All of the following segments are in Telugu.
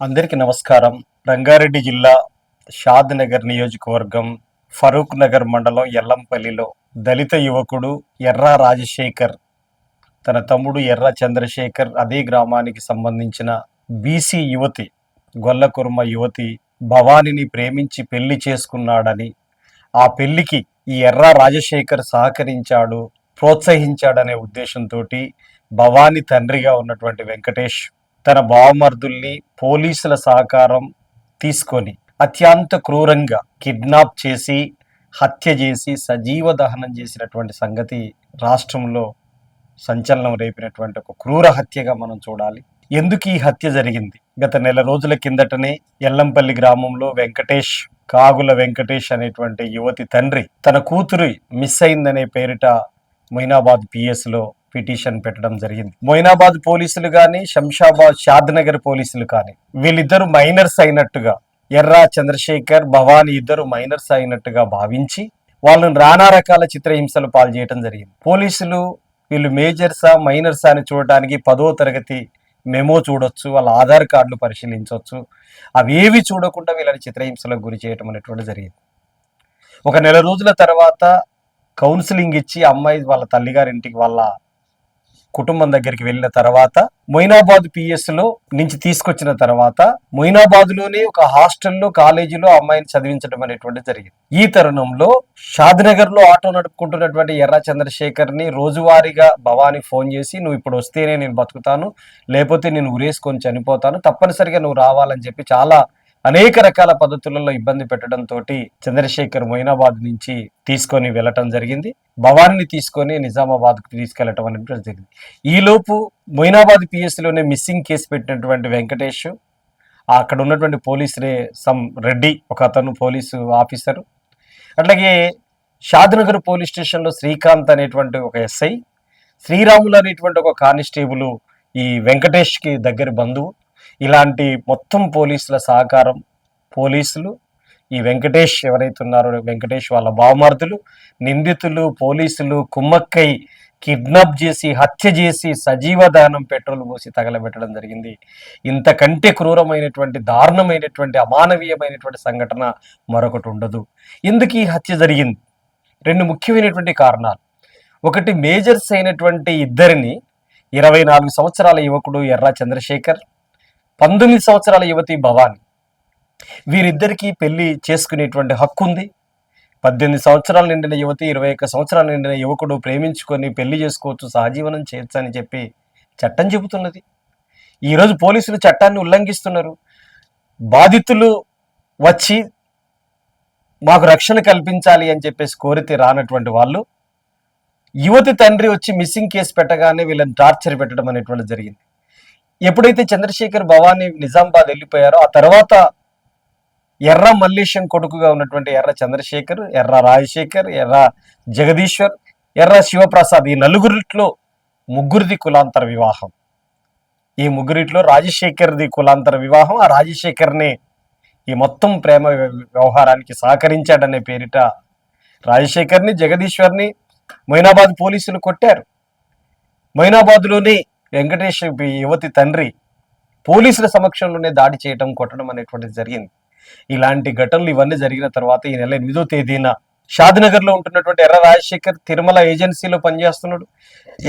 అందరికీ నమస్కారం. రంగారెడ్డి జిల్లా షాద్ నగర్ నియోజకవర్గం ఫరూక్ నగర్ మండలం ఎల్లంపల్లిలో దళిత యువకుడు ఎర్ర రాజశేఖర్ తన తమ్ముడు ఎర్ర చంద్రశేఖర్ అదే గ్రామానికి సంబంధించిన బీసీ యువతి గొల్లకుర్మ యువతి భవానిని ప్రేమించి పెళ్ళి చేసుకున్నాడని ఆ పెళ్ళికి ఈ ఎర్ర రాజశేఖర్ సహకరించాడు ప్రోత్సహించాడనే ఉద్దేశంతో భవాని తండ్రిగా ఉన్నటువంటి వెంకటేష్ తన బావమర్దుల్ని పోలీసుల సహకారం తీసుకొని అత్యంత క్రూరంగా కిడ్నాప్ చేసి హత్య చేసి సజీవ దహనం చేసినటువంటి సంగతి రాష్ట్రంలో సంచలనం రేపినటువంటి ఒక క్రూర హత్యగా మనం చూడాలి. ఎందుకు ఈ హత్య జరిగింది? గత నెల రోజుల కిందటనే ఎల్లంపల్లి గ్రామంలో వెంకటేష్ కాగుల వెంకటేష్ అనేటువంటి యువతి తండ్రి తన కూతురు మిస్ అయిందనే పేరిట మొయినాబాద్ పిఎస్లో పిటిషన్ పెట్టడం జరిగింది. మొయినాబాద్ పోలీసులు కానీ శంషాబాద్ షాద్ నగర్ పోలీసులు కానీ వీళ్ళిద్దరు మైనర్స్ అయినట్టుగా ఎర్రా చంద్రశేఖర్ భవానీ ఇద్దరు మైనర్స్ అయినట్టుగా భావించి వాళ్ళని రానా రకాల చిత్రహింసలు పాలు చేయడం జరిగింది. పోలీసులు వీళ్ళు మేజర్సా మైనర్సా అని చూడటానికి పదో తరగతి మెమో చూడొచ్చు వాళ్ళ ఆధార్ కార్డులు పరిశీలించవచ్చు అవేవి చూడకుండా వీళ్ళని చిత్రహింసలకు గురి చేయటం అనేటువంటి జరిగింది. ఒక నెల రోజుల తర్వాత కౌన్సిలింగ్ ఇచ్చి అమ్మాయి వాళ్ళ తల్లిగారింటికి వాళ్ళ కుటుంబం దగ్గరికి వెళ్ళిన తర్వాత మొయినాబాద్ పిఎస్లో నుంచి తీసుకొచ్చిన తర్వాత మొయినాబాద్లోనే ఒక హాస్టల్లో కాలేజీలో అమ్మాయిని చదివించడం అనేటువంటిది జరిగింది. ఈ తరుణంలో షాద్నగర్లో ఆటో నడుపుకుంటున్నటువంటి ఎర్ర చంద్రశేఖర్ని రోజువారీగా భవాని ఫోన్ చేసి నువ్వు ఇప్పుడు వస్తేనే నేను బతుకుతాను లేకపోతే నేను ఉరేసుకొని చనిపోతాను తప్పనిసరిగా నువ్వు రావాలని చెప్పి చాలా అనేక రకాల పద్ధతులలో ఇబ్బంది పెట్టడంతో చంద్రశేఖర్ మొయినాబాద్ నుంచి తీసుకొని వెళ్ళటం జరిగింది. భవానీని తీసుకొని నిజామాబాద్కు తీసుకెళ్ళటం అనేది జరిగింది. ఈలోపు మొయినాబాద్ పిఎస్లోనే మిస్సింగ్ కేసు పెట్టినటువంటి వెంకటేష్ అక్కడ ఉన్నటువంటి పోలీస్ రే సమ్ రెడ్డి ఒక అతను పోలీసు ఆఫీసరు. అట్లాగే షాద్నగర్ పోలీస్ స్టేషన్లో శ్రీకాంత్ అనేటువంటి ఒక ఎస్ఐ శ్రీరాములు అనేటువంటి ఒక కానిస్టేబుల్ ఈ వెంకటేష్కి దగ్గర బంధువు. ఇలాంటి మొత్తం పోలీసుల సహకారం పోలీసులు ఈ వెంకటేష్ ఎవరైతే ఉన్నారో వెంకటేష్ వాళ్ళ బావమర్దులు నిందితులు పోలీసులు కుమ్మక్కై కిడ్నాప్ చేసి హత్య చేసి సజీవ దానం పెట్రోల్ పోసి తగలబెట్టడం జరిగింది. ఇంతకంటే క్రూరమైనటువంటి దారుణమైనటువంటి అమానవీయమైనటువంటి సంఘటన మరొకటి ఉండదు. ఎందుకు ఈ హత్య జరిగింది? రెండు ముఖ్యమైనటువంటి కారణాలు. ఒకటి మేజర్స్ అయినటువంటి ఇద్దరిని ఇరవై నాలుగు సంవత్సరాల యువకుడు ఎర్ర చంద్రశేఖర్ పంతొమ్మిది సంవత్సరాల యువతి భవాని. వీరిద్దరికీ పెళ్ళి చేసుకునేటువంటి హక్కు ఉంది పద్దెనిమిది సంవత్సరాలు నిండిన యువతి ఇరవై ఒక్క సంవత్సరాలు నిండిన యువకుడు ప్రేమించుకొని పెళ్ళి చేసుకోవచ్చు సహజీవనం చేయొచ్చు అని చెప్పి చట్టం చెబుతున్నది. ఈరోజు పోలీసులు చట్టాన్ని ఉల్లంఘిస్తున్నారు. బాధితులు వచ్చి మాకు రక్షణ కల్పించాలి అని చెప్పేసి కోరితే రానటువంటి వాళ్ళు యువతి తండ్రి వచ్చి మిస్సింగ్ కేసు పెట్టగానే వీళ్ళని టార్చర్ పెట్టడం అనేటువంటి జరిగింది. ఎప్పుడైతే చంద్రశేఖర్ భవానీ నిజామాబాద్ వెళ్ళిపోయారో ఆ తర్వాత ఎర్ర మల్లేశం కొడుకుగా ఉన్నటువంటి ఎర్ర చంద్రశేఖర్ ఎర్ర రాజశేఖర్ ఎర్ర జగదీశ్వర్ ఎర్ర శివప్రసాద్ ఈ నలుగురిట్లో ముగ్గురిది కులాంతర వివాహం. ఈ ముగ్గురిట్లో రాజశేఖర్ది కులాంతర వివాహం ఆ రాజశేఖర్ని ఈ మొత్తం ప్రేమ వ్యవహారానికి సహకరించాడనే పేరిట రాజశేఖర్ని జగదీశ్వర్ని మైనాబాద్ పోలీసులు కొట్టారు. మొయినాబాద్లోని వెంకటేష్ యువతి తండ్రి పోలీసుల సమక్షంలోనే దాడి చేయటం కొట్టడం అనేటువంటిది జరిగింది. ఇలాంటి ఘటనలు ఇవన్నీ జరిగిన తర్వాత ఈ నెల ఎనిమిదో తేదీన షాద్నగర్లో ఉంటున్నటువంటి ఎర్ర రాజశేఖర్ తిరుమల ఏజెన్సీలో పనిచేస్తున్నాడు.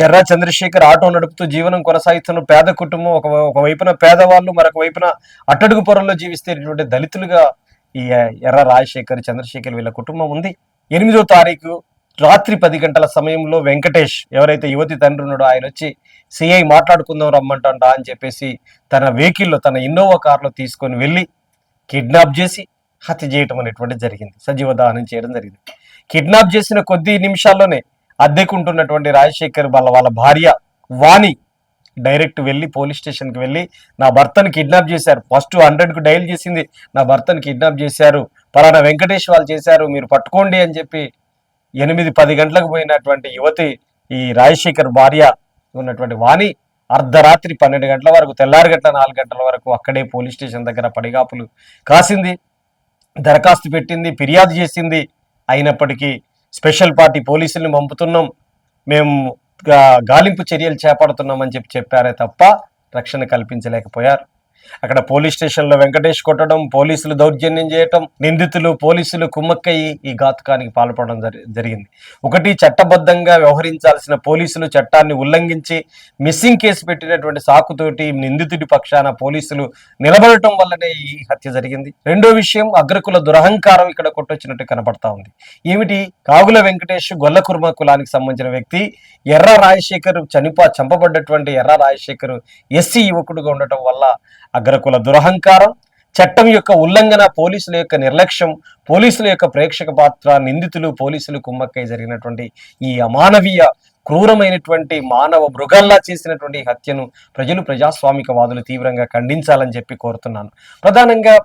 ఎర్ర చంద్రశేఖర్ ఆటో నడుపుతూ జీవనం కొనసాగిస్తున్న పేద కుటుంబం ఒక ఒకవైపున పేదవాళ్ళు మరొక వైపున అట్టడుగు పొరల్లో జీవిస్తేటువంటి దళితులుగా ఈ ఎర్ర రాజశేఖర్ చంద్రశేఖర్ వీళ్ళ కుటుంబం ఉంది. ఎనిమిదో తారీఖు రాత్రి పది గంటల సమయంలో వెంకటేష్ ఎవరైతే యువతి తండ్రి ఉన్నాడో ఆయన వచ్చి సిఐ మాట్లాడుకుందాం రమ్మంటా అని చెప్పేసి తన వెహికల్లో తన ఇన్నోవా కార్లో తీసుకొని వెళ్ళి కిడ్నాప్ చేసి హత్య చేయటం అనేటువంటి జరిగింది. సజీవ దహనం చేయడం జరిగింది. కిడ్నాప్ చేసిన కొద్ది నిమిషాల్లోనే అద్దెకుంటున్నటువంటి రాజశేఖర్ వాళ్ళ వాళ్ళ భార్య వాణి డైరెక్ట్ వెళ్ళి పోలీస్ స్టేషన్కి వెళ్ళి నా భర్తను కిడ్నాప్ చేశారు. ఫస్ట్ హండ్రెడ్కు డైల్ చేసింది. నా భర్తను కిడ్నాప్ చేశారు. పలానా వెంకటేష్ వాళ్ళు చేశారు. మీరు పట్టుకోండి అని చెప్పి ఎనిమిది పది గంటలకు పోయినటువంటి యువతి ఈ రాజశేఖర్ భార్య ఉన్నటువంటి వాణి అర్ధరాత్రి పన్నెండు గంటల వరకు తెల్లారి నాలుగు గంటల వరకు అక్కడే పోలీస్ స్టేషన్ దగ్గర పడిగాపులు కాసింది. దరఖాస్తు పెట్టింది ఫిర్యాదు చేసింది. అయినప్పటికీ స్పెషల్ పార్టీ పోలీసుల్ని పంపుతున్నాం. మేము గాలింపు చర్యలు చేపడుతున్నామని చెప్పి చెప్పారే తప్ప రక్షణ కల్పించలేకపోయారు. అక్కడ పోలీస్ స్టేషన్లో వెంకటేష్ కొట్టడం పోలీసులు దౌర్జన్యం చేయటం నిందితులు పోలీసులు కుమ్మక్కయ్యి ఈ ఘాతుకానికి పాల్పడడం జరిగింది. ఒకటి చట్టబద్ధంగా వ్యవహరించాల్సిన పోలీసులు చట్టాన్ని ఉల్లంఘించి మిస్సింగ్ కేసు పెట్టినటువంటి సాకుతోటి నిందితుడి పక్షాన పోలీసులు నిలబడటం వల్లనే ఈ హత్య జరిగింది. రెండో విషయం అగ్రకుల దురహంకారం ఇక్కడ కొట్టొచ్చినట్టు కనపడతా ఉంది. ఏమిటి? కాగుల వెంకటేష్ గొల్ల కుర్మ కులానికి సంబంధించిన వ్యక్తి ఎర్ర రాజశేఖర్ చనిపో చంపబడ్డటువంటి ఎర్ర రాజశేఖర్ ఎస్సీ యువకుడుగా ఉండటం వల్ల అగ్రకుల దురహంకారం చట్టం యొక్క ఉల్లంఘన పోలీసుల యొక్క నిర్లక్ష్యం పోలీసుల యొక్క ప్రేక్షక పాత్ర నిందితులు పోలీసులు కుమ్మక్కై జరిగినటువంటి ఈ అమానవీయ క్రూరమైనటువంటి మానవ మృగాల్లా చేసినటువంటి హత్యను ప్రజలు ప్రజాస్వామికవాదులు తీవ్రంగా ఖండించాలని చెప్పి కోరుతున్నాను. ప్రధానంగా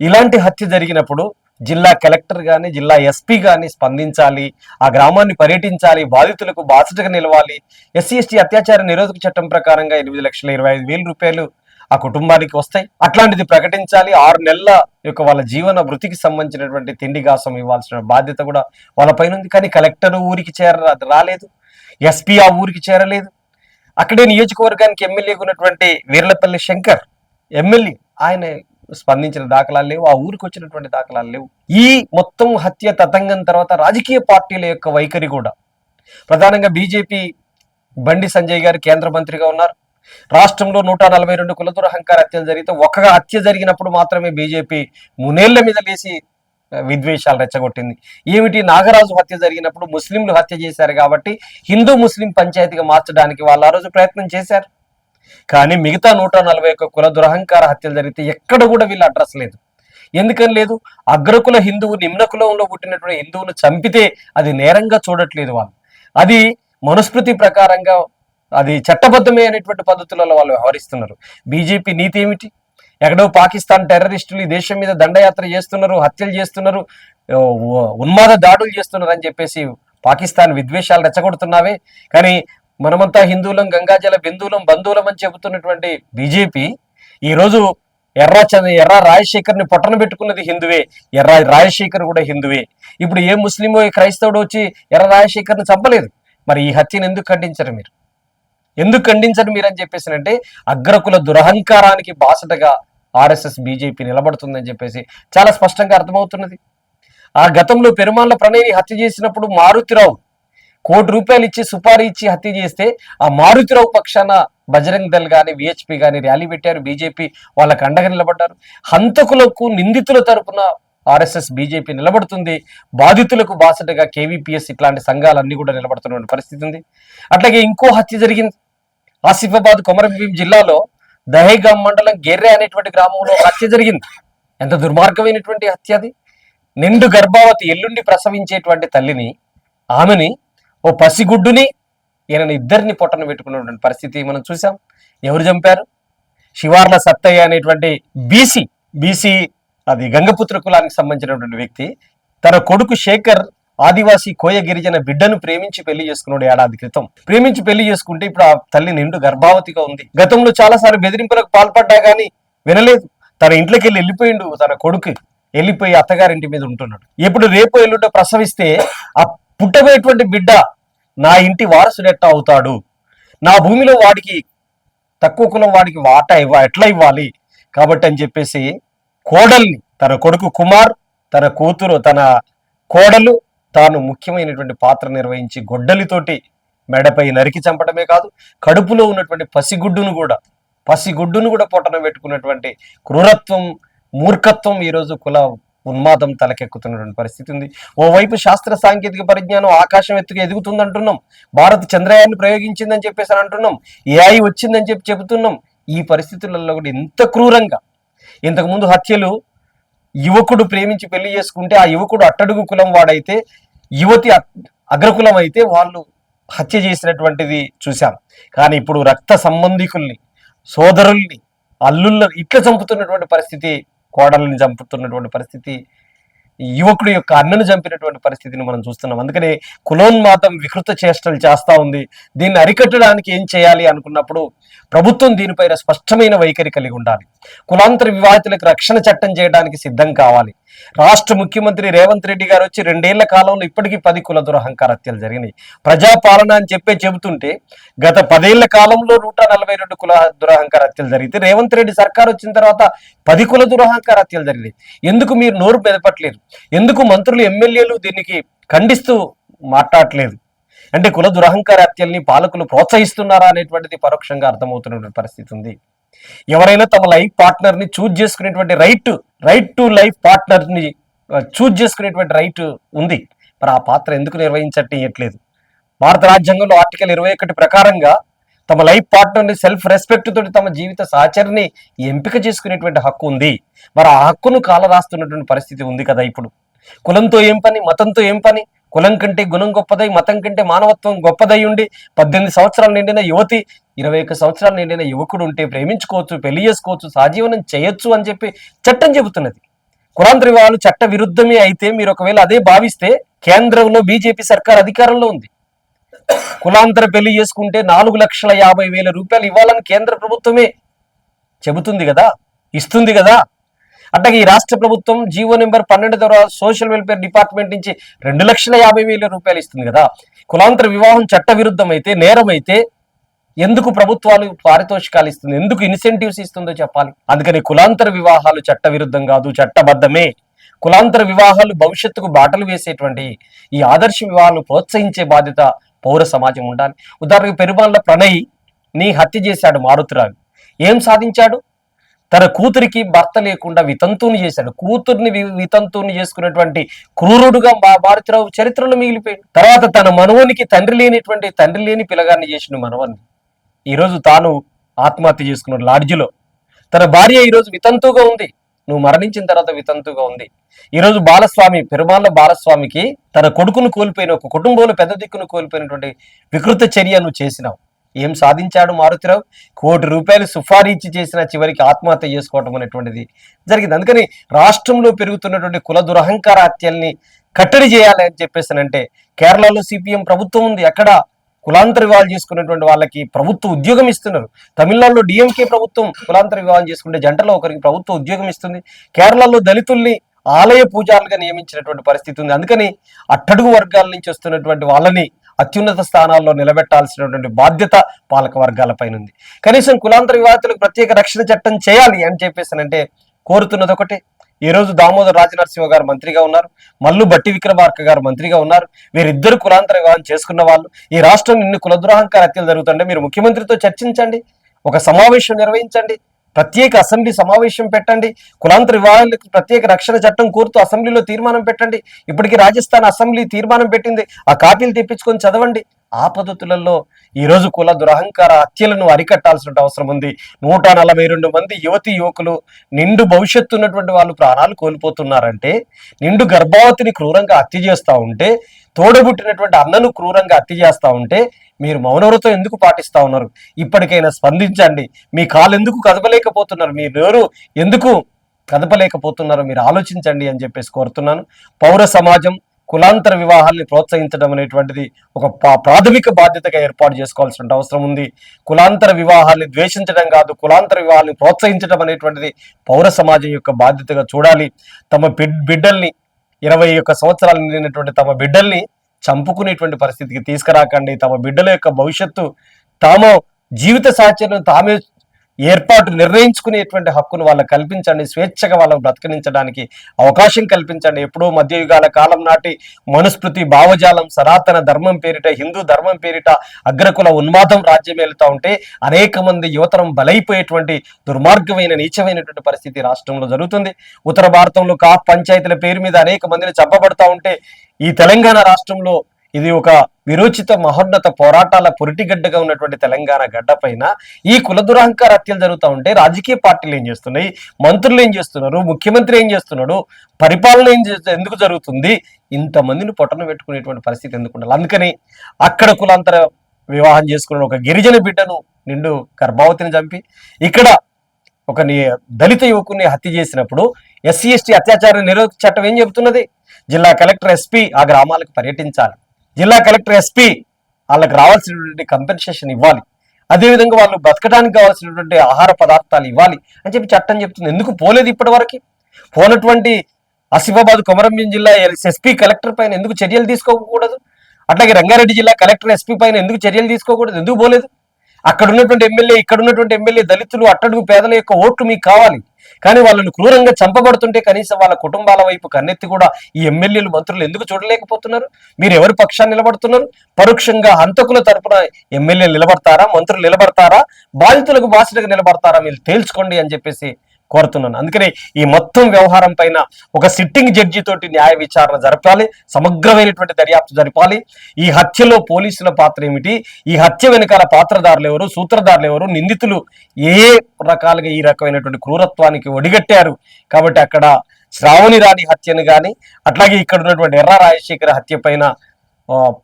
ఇలాంటి హత్య జరిగినప్పుడు జిల్లా కలెక్టర్ గాని జిల్లా ఎస్పీ కానీ స్పందించాలి ఆ గ్రామాన్ని పర్యటించాలి బాధితులకు బాసటగా నిలవాలి. ఎస్సీ ఎస్టీ అత్యాచార నిరోధక చట్టం ప్రకారంగా ఎనిమిది లక్షల ఇరవై ఐదు వేల రూపాయలు ఆ కుటుంబానికి వస్తాయి. అట్లాంటిది ప్రకటించాలి. ఆరు నెలల యొక్క వాళ్ళ జీవన వృత్తికి సంబంధించినటువంటి తిండి గాసం ఇవ్వాల్సిన బాధ్యత కూడా వాళ్ళపైన ఉంది. కానీ కలెక్టర్ ఊరికి చేర రాలేదు. ఎస్పీ ఆ ఊరికి చేరలేదు. అక్కడే నియోజకవర్గానికి ఎమ్మెల్యే ఉన్నటువంటి వీర్లపల్లి శంకర్ ఎమ్మెల్యే. ఆయన స్పందించిన దాఖలాలు లేవు. ఆ ఊరికి వచ్చినటువంటి దాఖలాలు లేవు. ఈ మొత్తం హత్య తతంగం తర్వాత రాజకీయ పార్టీల యొక్క వైఖరి కూడా. ప్రధానంగా బీజేపీ బండి సంజయ్ గారు కేంద్ర మంత్రిగా ఉన్నారు. రాష్ట్రంలో నూట నలభై రెండు కులతుర అహంకార హత్యలు జరిగితే ఒక్కగా హత్య జరిగినప్పుడు మాత్రమే బీజేపీ మునేళ్ళ మీద లేచి విద్వేషాలు రెచ్చగొట్టింది. ఏమిటి? నాగరాజు హత్య జరిగినప్పుడు ముస్లింలు హత్య చేశారు కాబట్టి హిందూ ముస్లిం పంచాయతీగా మార్చడానికి వాళ్ళు ఆ రోజు ప్రయత్నం చేశారు. కానీ మిగతా నూట నలభై ఒక్క కుల దురహంకార హత్యలు జరిగితే ఎక్కడ కూడా వీళ్ళు అడ్రస్ లేదు. ఎందుకని లేదు? అగ్రకుల హిందువు నిమ్న కులంలో పుట్టినటువంటి హిందువును చంపితే అది నేరంగా చూడట్లేదు వాళ్ళు. అది మనుస్మృతి ప్రకారంగా అది చట్టబద్ధమే అనేటువంటి పద్ధతులలో వాళ్ళు వ్యవహరిస్తున్నారు. బీజేపీ నీతి ఏమిటి? ఎక్కడో పాకిస్తాన్ టెర్రరిస్టులు ఈ దేశం మీద దండయాత్ర చేస్తున్నారు హత్యలు చేస్తున్నారు ఉన్మాద దాడులు చేస్తున్నారు అని చెప్పేసి పాకిస్తాన్ విద్వేషాలు రెచ్చగొడుతున్నావే. కానీ మనమంతా హిందువులం గంగాజల బిందువులం బంధువులం అని చెబుతున్నటువంటి బీజేపీ ఈరోజు ఎర్ర చంద్ర ఎర్ర రాజశేఖర్ని పొట్టన పెట్టుకున్నది హిందువే. ఎర్ర రాజశేఖర్ కూడా హిందువే. ఇప్పుడు ఏ ముస్లిం క్రైస్తవుడు వచ్చి ఎర్ర రాజశేఖర్ని చంపలేదు. మరి ఈ హత్యను ఎందుకు ఖండించరు మీరు? ఎందుకు ఖండించరు మీరు అని చెప్పేసి అగ్రకుల దురహంకారానికి బాసటగా ఆర్ఎస్ఎస్ బీజేపీ నిలబడుతుందని చెప్పేసి చాలా స్పష్టంగా అర్థమవుతున్నది. ఆ గతంలో పెరుమాళ్ళ ప్రణయ్ని హత్య చేసినప్పుడు మారుతిరావు కోటి రూపాయలు ఇచ్చి సుపారీ ఇచ్చి హత్య చేస్తే ఆ మారుతిరావు పక్షాన బజరంగ్ దళ్ కానీ విహెచ్పి కానీ ర్యాలీ పెట్టారు. బీజేపీ వాళ్ళకు అండగా నిలబడ్డారు. హంతకులకు నిందితుల తరపున ఆర్ఎస్ఎస్ బీజేపీ నిలబడుతుంది. బాధితులకు బాసటగా కేవీపీఎస్ ఇట్లాంటి సంఘాలన్నీ కూడా నిలబడుతున్న పరిస్థితి ఉంది. అట్లాగే ఇంకో హత్య జరిగింది. ఆసిఫాబాద్ కొమరంభీం జిల్లాలో దహేగాం మండలం గెర్రె అనేటువంటి గ్రామంలో హత్య జరిగింది. ఎంత దుర్మార్గమైనటువంటి హత్య అది. నిండు గర్భావతి ఎల్లుండి ప్రసవించేటువంటి తల్లిని ఆమెని ఓ పసిగుడ్డుని ఈయన ఇద్దరిని పొట్టన పెట్టుకున్నటువంటి పరిస్థితి మనం చూసాం ఎవరు చంపారు? శివార్ల సత్తయ్య అనేటువంటి బీసీ బీసీ అది గంగపుత్ర కులానికి సంబంధించినటువంటి వ్యక్తి. తన కొడుకు శేఖర్ ఆదివాసి కోయ గిరిజన బిడ్డను ప్రేమించి పెళ్ళి చేసుకున్నాడు ఏడాది క్రితం. ప్రేమించి పెళ్ళి చేసుకుంటే ఇప్పుడు ఆ తల్లి నిండు గర్భావతిగా ఉంది. గతంలో చాలాసార్లు బెదిరింపులకు పాల్పడ్డా గానీ వినలేదు. తన ఇంట్లోకి వెళ్ళి వెళ్ళిపోయిండు తన కొడుకు. వెళ్ళిపోయి అత్తగారింటి మీద ఉంటున్నాడు. ఎప్పుడు రేపు ఎల్లుండో ప్రసవిస్తే ఆ పుట్టబోయేటువంటి బిడ్డ నా ఇంటి వారసుడు ఎట్టా అవుతాడు. నా భూమిలో వాడికి తక్కువ కులం వాడికి వాటా ఇవ్వ ఎట్లా ఇవ్వాలి? కాబట్టి అని చెప్పేసి కోడల్ని తన కొడుకు కుమార్ తన కూతురు తన కోడలు తాను ముఖ్యమైనటువంటి పాత్ర నిర్వహించి గొడ్డలితోటి మెడపై నరికి చంపడమే కాదు కడుపులో ఉన్నటువంటి పసిగుడ్డును కూడా పసిగుడ్డును కూడా పొట్టన పెట్టుకున్నటువంటి క్రూరత్వం మూర్ఖత్వం ఈరోజు కుల ఉన్మాదం తలకెక్కుతున్నటువంటి పరిస్థితి ఉంది. ఓవైపు శాస్త్ర సాంకేతిక పరిజ్ఞానం ఆకాశం ఎత్తుకు ఎదుగుతుంది అంటున్నాం భారత్ చంద్రయాన్ని ప్రయోగించిందని చెప్పేసి అని అంటున్నాం. ఏఐ వచ్చిందని చెప్పి చెబుతున్నాం. ఈ పరిస్థితులలో కూడా ఇంత క్రూరంగా ఇంతకుముందు హత్యలు యువకుడు ప్రేమించి పెళ్ళి చేసుకుంటే ఆ యువకుడు అట్టడుగు కులం వాడైతే యువతి అగ్రకులం అయితే వాళ్ళు హత్య చేసినటువంటిది చూసాం కానీ ఇప్పుడు రక్త సంబంధికుల్ని సోదరుల్ని అల్లుళ్ళ ఇట్లా చంపుతున్నటువంటి పరిస్థితి కోడల్ని చంపుతున్నటువంటి పరిస్థితి యువకుడు యొక్క అన్నను చంపినటువంటి పరిస్థితిని మనం చూస్తున్నాం. అందుకనే కులోన్మాతం వికృత చేష్టలు చేస్తా ఉంది. దీన్ని అరికట్టడానికి ఏం చేయాలి అనుకున్నప్పుడు ప్రభుత్వం దీనిపైన స్పష్టమైన వైఖరి కలిగి ఉండాలి. కులాంతర వివాహితులకు రక్షణ చట్టం చేయడానికి సిద్ధం కావాలి. రాష్ట్ర ముఖ్యమంత్రి రేవంత్ రెడ్డి గారు వచ్చి రెండేళ్ళ కాలంలో ఇప్పటికీ పది కుల దురహంకార హత్యలు జరిగినాయి. ప్రజాపాలన అని చెప్పే చెబుతుంటే గత పదేళ్ళ కాలంలో నూట నలభై రెండు కుల దురహంకార హత్యలు జరిగితే రేవంత్ రెడ్డి సర్కార్ వచ్చిన తర్వాత పది కుల దురహంకార హత్యలు జరిగినాయి. ఎందుకు మీరు నోరు మెదపట్లేదు? ఎందుకు మంత్రులు ఎమ్మెల్యేలు దీనికి ఖండిస్తూ మాట్లాడలేదు అంటే కుల దురహంకార హత్యల్ని పాలకులు ప్రోత్సహిస్తున్నారా అనేటువంటిది పరోక్షంగా అర్థమవుతున్నటువంటి పరిస్థితి ఉంది. ఎవరైనా తమ లైఫ్ పార్ట్నర్ని చూజ్ చేసుకునేటువంటి రైట్ రైట్ టు లైఫ్ పార్ట్నర్ని చూజ్ చేసుకునేటువంటి రైట్ ఉంది. మరి ఆ పాత్ర ఎందుకు నిర్వహించట్లేదు? భారత రాజ్యాంగంలో ఆర్టికల్ ఇరవై ఒకటి ప్రకారంగా తమ లైఫ్ పార్ట్నర్ని సెల్ఫ్ రెస్పెక్ట్ తోటి తమ జీవిత సహచరిని ఎంపిక చేసుకునేటువంటి హక్కు ఉంది. మరి ఆ హక్కును కాలరాస్తున్నటువంటి పరిస్థితి ఉంది కదా ఇప్పుడు. కులంతో ఏం పని మతంతో ఏం పని కులం కంటే గుణం గొప్పదై మతం కంటే మానవత్వం గొప్పదై ఉండి పద్దెనిమిది సంవత్సరాలు నిండిన యువతి ఇరవై ఒక్క సంవత్సరాలు నిండిన యువకుడు ఉంటే ప్రేమించుకోవచ్చు పెళ్ళి చేసుకోవచ్చు సాజీవనం చేయొచ్చు అని చెప్పి చట్టం చెబుతున్నది. కులాంధ్ర వివాహాలు చట్ట విరుద్ధమే అయితే మీరు ఒకవేళ అదే భావిస్తే కేంద్రంలో బీజేపీ సర్కార్ అధికారంలో ఉంది. కులాంతర పెళ్ళి చేసుకుంటే నాలుగు లక్షల యాభై వేల రూపాయలు ఇవ్వాలని కేంద్ర ప్రభుత్వమే చెబుతుంది కదా ఇస్తుంది కదా. అట్లాగే ఈ రాష్ట్ర ప్రభుత్వం జీవో నెంబర్ పన్నెండు ద్వారా సోషల్ వెల్ఫేర్ డిపార్ట్మెంట్ నుంచి రెండు లక్షల యాభై వేల రూపాయలు ఇస్తుంది కదా. కులాంతర వివాహం చట్ట విరుద్ధం అయితే నేరం అయితే ఎందుకు ప్రభుత్వాలు పారితోషికాలు ఇస్తుంది? ఎందుకు ఇన్సెంటివ్స్ ఇస్తుందో చెప్పాలి. అందుకని కులాంతర వివాహాలు చట్ట విరుద్ధం కాదు చట్టబద్ధమే. కులాంతర వివాహాలు భవిష్యత్తుకు బాటలు వేసేటువంటి ఈ ఆదర్శ వివాహాలు ప్రోత్సహించే బాధ్యత పౌర సమాజం ఉండాలి. ఉదాహరణకు పెరుమాళ్ళ ప్రణయ్ని హత్య చేశాడు మారుతురావు. ఏం సాధించాడు? తన కూతురికి భర్త లేకుండా వితంతువుని చేశాడు. కూతుర్ని వితంతువుని చేసుకున్నటువంటి క్రూరుడుగా మా మారుతిరావు చరిత్రలో మిగిలిపోయాడు. తర్వాత తన మనవనికి తండ్రి లేనిటువంటి తండ్రి లేని పిల్లగాన్ని చేసిన మనవన్ని. ఈరోజు తాను ఆత్మహత్య చేసుకున్నాడు లాడ్జిలో. తన భార్య ఈరోజు వితంతువుగా ఉంది. నువ్వు మరణించిన తర్వాత వితంతుగా ఉంది. ఈరోజు బాలస్వామి పెరుమాళ్ళ బాలస్వామికి తన కొడుకును కోల్పోయిన ఒక కుటుంబంలో పెద్ద దిక్కును కోల్పోయినటువంటి వికృత చర్య నువ్వు చేసినావు. ఏం సాధించాడు మారుతిరావు? కోటి రూపాయలు సుఫారీచి చేసిన చివరికి ఆత్మహత్య చేసుకోవటం అనేటువంటిది జరిగింది. అందుకని రాష్ట్రంలో పెరుగుతున్నటువంటి కుల దురహంకార హత్యల్ని కట్టడి చేయాలి అని చెప్పేసానంటే కేరళలో సిపిఎం ప్రభుత్వం ఉంది. అక్కడ కులాంతర వివాహాలు చేసుకున్నటువంటి వాళ్ళకి ప్రభుత్వ ఉద్యోగం ఇస్తున్నారు. తమిళనాడులో డిఎంకే ప్రభుత్వం కులాంతర వివాహం చేసుకుంటే జంటలో ఒకరికి ప్రభుత్వ ఉద్యోగం ఇస్తుంది. కేరళలో దళితుల్ని ఆలయ పూజారులుగా నియమించినటువంటి పరిస్థితి ఉంది. అందుకని అట్టడుగు వర్గాల నుంచి వస్తున్నటువంటి వాళ్ళని అత్యున్నత స్థానాల్లో నిలబెట్టాల్సినటువంటి బాధ్యత పాలక వర్గాలపైన ఉంది కనీసం కులాంతర వివాహితులకు ప్రత్యేక రక్షణ చట్టం చేయాలి అని చెప్పేసానంటే కోరుతున్నది ఒకటే. ఈ రోజు దామోదర్ రాజనరసింహ గారు మంత్రిగా ఉన్నారు. మల్లు బట్టి విక్రమార్క గారు మంత్రిగా ఉన్నారు. వీరిద్దరు కులాంతర వివాహం చేసుకున్న వాళ్ళు. ఈ రాష్ట్రం ఇన్ని కులదురహంకార హత్యలు జరుగుతుంటే మీరు ముఖ్యమంత్రితో చర్చించండి. ఒక సమావేశం నిర్వహించండి. ప్రత్యేక అసెంబ్లీ సమావేశం పెట్టండి. కులాంతర వివాహాలకు ప్రత్యేక రక్షణ చట్టం కోరుతూ అసెంబ్లీలో తీర్మానం పెట్టండి. ఇప్పటికీ రాజస్థాన్ అసెంబ్లీ తీర్మానం పెట్టింది. ఆ కాపీలు తెప్పించుకొని చదవండి. ఆ పద్ధతులలో ఈరోజు కుల దురహంకార హత్యలను అరికట్టాల్సిన అవసరం ఉంది. నూట నలభై రెండు మంది యువతి యువకులు నిండు భవిష్యత్తు ఉన్నటువంటి వాళ్ళు ప్రాణాలు కోల్పోతున్నారంటే నిండు గర్భవతిని క్రూరంగా హత్య చేస్తూ ఉంటే తోడబుట్టినటువంటి అన్నను క్రూరంగా హత్య చేస్తూ ఉంటే మీరు మౌనవ్రతం ఎందుకు పాటిస్తా ఉన్నారు? ఇప్పటికైనా స్పందించండి. మీ కాలు ఎందుకు కదపలేకపోతున్నారు? మీ నోరు ఎందుకు కదపలేకపోతున్నారో మీరు ఆలోచించండి అని చెప్పేసి కోరుతున్నాను. పౌర సమాజం కులాంతర వివాహాల్ని ప్రోత్సహించడం అనేటువంటిది ఒక పా- ప్రాథమిక బాధ్యతగా ఏర్పాటు చేసుకోవాల్సిన అవసరం ఉంది. కులాంతర వివాహాల్ని ద్వేషించడం కాదు కులాంతర వివాహాల్ని ప్రోత్సహించడం అనేటువంటిది పౌర సమాజం యొక్క బాధ్యతగా చూడాలి. తమ బిడ్- బిడ్డల్ని ఇరవై ఒక్క సంవత్సరాలు నిండినటువంటి తమ బిడ్డల్ని చంపుకునేటువంటి పరిస్థితికి తీసుకురాకండి. తమ బిడ్డల యొక్క భవిష్యత్తు తాము జీవిత సాహచర్యం తామే ఏర్పాటు నిర్ణయించుకునేటువంటి హక్కును వాళ్ళకు కల్పించండి. స్వేచ్ఛగా వాళ్ళకు బ్రతకనించడానికి అవకాశం కల్పించండి. ఎప్పుడో మధ్యయుగాల కాలం నాటి మనుస్మృతి భావజాలం సనాతన ధర్మం పేరిట హిందూ ధర్మం పేరిట అగ్రకుల ఉన్మాదం రాజ్యమేలుతా ఉంటే అనేక మంది యువతరం బలైపోయేటువంటి దుర్మార్గమైన నీచమైనటువంటి పరిస్థితి రాష్ట్రంలో జరుగుతుంది. ఉత్తర భారతంలో కాప్ పంచాయతీల పేరు మీద అనేక మందిని చంపబడతా ఉంటే ఈ తెలంగాణ రాష్ట్రంలో ఇది ఒక విరోచిత మహోన్నత పోరాటాల పురిటిగడ్డగా ఉన్నటువంటి తెలంగాణ గడ్డ పైన ఈ కుల దురహంకార హత్యలు జరుగుతూ ఉంటే రాజకీయ పార్టీలు ఏం చేస్తున్నాయి? మంత్రులు ఏం చేస్తున్నారు? ముఖ్యమంత్రి ఏం చేస్తున్నాడు? పరిపాలన ఏం ఎందుకు జరుగుతుంది? ఇంతమందిని పొట్టన పెట్టుకునేటువంటి పరిస్థితి ఎందుకు ఉండాలి? అందుకని అక్కడ కులాంతర వివాహం చేసుకున్న ఒక గిరిజన బిడ్డను నిండు గర్భావతిని చంపి ఇక్కడ ఒక దళిత యువకుని హత్య చేసినప్పుడు ఎస్సీ ఎస్టీ అత్యాచార నిరోధక చట్టం ఏం చెబుతున్నది? జిల్లా కలెక్టర్ ఎస్పీ ఆ గ్రామాలకు పర్యటించాలి. జిల్లా కలెక్టర్ ఎస్పీ వాళ్ళకి రావాల్సినటువంటి కంపెన్సేషన్ ఇవ్వాలి. అదేవిధంగా వాళ్ళు బతకడానికి కావాల్సినటువంటి ఆహార పదార్థాలు ఇవ్వాలి అని చెప్పి చట్టం చెప్తుంది. ఎందుకు పోలేదు ఇప్పటివరకు? పోనటువంటి ఆసిఫాబాద్ కొమరంభీం జిల్లా ఎస్పీ కలెక్టర్ పైన ఎందుకు చర్యలు తీసుకోకూడదు? అట్లాగే రంగారెడ్డి జిల్లా కలెక్టర్ ఎస్పీ పైన ఎందుకు చర్యలు తీసుకోకూడదు? ఎందుకు పోలేదు? అక్కడ ఉన్నటువంటి ఎమ్మెల్యే ఇక్కడ ఉన్నటువంటి ఎమ్మెల్యే దళితులు అట్టడుగు పేదల యొక్క ఓట్లు మీకు కావాలి. కానీ వాళ్ళని క్రూరంగా చంపబడుతుంటే కనీసం వాళ్ళ కుటుంబాల వైపు కన్నెత్తి కూడా ఈ ఎమ్మెల్యేలు మంత్రులు ఎందుకు చూడలేకపోతున్నారు? మీరు ఎవరి పక్షాన్ని నిలబడుతున్నారు? పరోక్షంగా హంతకుల తరపున ఎమ్మెల్యేలు నిలబడతారా? మంత్రులు నిలబడతారా? బాధితులకు బాధితులకు నిలబడతారా? మీరు తేల్చుకోండి అని చెప్పేసి కోరుతున్నాను. అందుకనే ఈ మొత్తం వ్యవహారం పైన ఒక సిట్టింగ్ జడ్జి తోటి న్యాయ విచారణ జరపాలి సమగ్రమైనటువంటి దర్యాప్తు జరపాలి. ఈ హత్యలో పోలీసుల పాత్ర ఏమిటి? ఈ హత్య వెనకాల పాత్రదారులు ఎవరు? సూత్రధారులు ఎవరు? నిందితులు ఏ రకాలుగా ఈ రకమైనటువంటి క్రూరత్వానికి ఒడిగట్టారు? కాబట్టి అక్కడ శ్రావణి రాణి హత్యను కానీ అట్లాగే ఇక్కడ ఉన్నటువంటి ఎర్ర రాజశేఖర హత్య పైన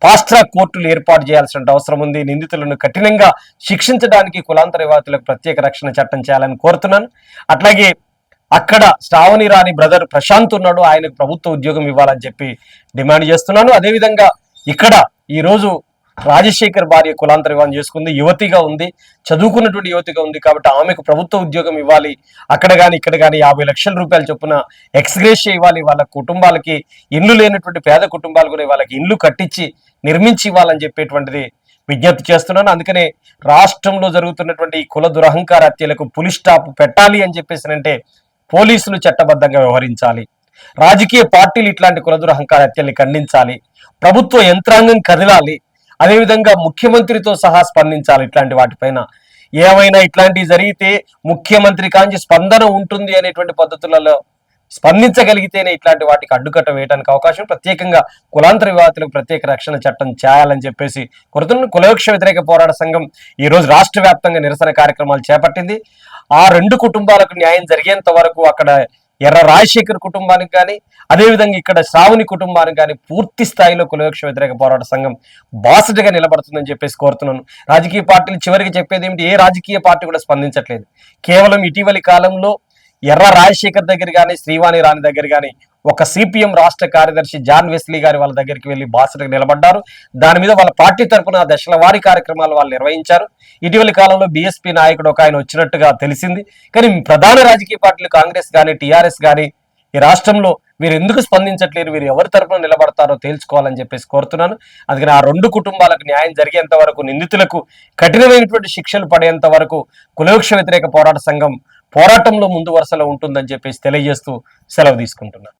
ఫాస్ట్ ట్రాక్ కోర్టులు ఏర్పాటు చేయాల్సిన అవసరం ఉంది. నిందితులను కఠినంగా శిక్షించడానికి కులాంతర వివాదులకు ప్రత్యేక రక్షణ చట్టం చేయాలని కోరుతున్నాను. అట్లాగే అక్కడ శ్రావణి రాణి బ్రదర్ ప్రశాంత్ ఉన్నాడు. ఆయనకు ప్రభుత్వ ఉద్యోగం ఇవ్వాలని చెప్పి డిమాండ్ చేస్తున్నాను. అదేవిధంగా ఇక్కడ ఈరోజు రాజశేఖర్ భార్య కులాంతర వివాహం చేసుకుంది యువతిగా ఉంది చదువుకున్నటువంటి యువతిగా ఉంది కాబట్టి ఆమెకు ప్రభుత్వ ఉద్యోగం ఇవ్వాలి. అక్కడ కానీ ఇక్కడ కానీ యాభై లక్షల రూపాయలు చొప్పున ఎక్స్గ్రేషియా ఇవ్వాలి. వాళ్ళ కుటుంబాలకి ఇల్లు లేనటువంటి పేద కుటుంబాలు కూడా వాళ్ళకి ఇల్లు కట్టించి నిర్మించి ఇవ్వాలని చెప్పేటువంటిది విజ్ఞప్తి చేస్తున్నాను. అందుకనే రాష్ట్రంలో జరుగుతున్నటువంటి ఈ కుల దురహంకార హత్యలకు పులి స్టాప్ పెట్టాలి అని చెప్పేసి అంటే పోలీసులు చట్టబద్ధంగా వ్యవహరించాలి. రాజకీయ పార్టీలు ఇట్లాంటి కుల దురహంకార హత్యల్ని ఖండించాలి. ప్రభుత్వ యంత్రాంగం కదలాలి. అదేవిధంగా ముఖ్యమంత్రితో సహా స్పందించాలి ఇట్లాంటి వాటిపైన. ఏమైనా ఇట్లాంటివి జరిగితే ముఖ్యమంత్రి కాంచి స్పందన ఉంటుంది అనేటువంటి పద్ధతులలో స్పందించగలిగితేనే ఇట్లాంటి వాటికి అడ్డుకట్ట వేయడానికి అవకాశం ప్రత్యేకంగా కులాంతర వివాదాలకు ప్రత్యేక రక్షణ చట్టం చేయాలని చెప్పేసి కొడుతున్న కులవృక్ష వ్యతిరేక పోరాట సంఘం ఈ రోజు రాష్ట్ర వ్యాప్తంగా నిరసన కార్యక్రమాలు చేపట్టింది. ఆ రెండు కుటుంబాలకు న్యాయం జరిగేంత వరకు అక్కడ ఎర్ర రాజశేఖర్ కుటుంబానికి కానీ అదేవిధంగా ఇక్కడ శ్రావణి కుటుంబానికి కానీ పూర్తి స్థాయిలో కులవృక్ష వ్యతిరేక పోరాట సంఘం బాసటగా నిలబడుతుందని చెప్పేసి కోరుతున్నాను. రాజకీయ పార్టీలు చివరికి చెప్పేది ఏమిటి? ఏ రాజకీయ పార్టీ కూడా స్పందించట్లేదు. కేవలం ఇటీవలి కాలంలో ఎర్ర రాజశేఖర్ దగ్గర కానీ శ్రీవాణి రాణి దగ్గర కానీ ఒక సిపిఎం రాష్ట్ర కార్యదర్శి జాన్ వెస్లీ గారి వాళ్ళ దగ్గరికి వెళ్ళి బాసటకు నిలబడ్డారు. దాని మీద వాళ్ళ పార్టీ తరపున దశల వారి కార్యక్రమాలు వాళ్ళు నిర్వహించారు. ఇటీవలి కాలంలో బీఎస్పీ నాయకుడు ఒక ఆయన వచ్చినట్టుగా తెలిసింది. కానీ ప్రధాన రాజకీయ పార్టీలు కాంగ్రెస్ కానీ టీఆర్ఎస్ కానీ ఈ రాష్ట్రంలో మీరు ఎందుకు స్పందించట్లేరు? మీరు ఎవరి తరపున నిలబడతారో తేల్చుకోవాలని చెప్పేసి కోరుతున్నాను. అందుకని ఆ రెండు కుటుంబాలకు న్యాయం జరిగేంత వరకు నిందితులకు కఠినమైనటువంటి శిక్షలు పడేంత వరకు కులవృక్ష వ్యతిరేక పోరాట సంఘం పోరాటంలో ముందు వరుసలో ఉంటుందని చెప్పేసి తెలియజేస్తూ సెలవు తీసుకుంటున్నాను.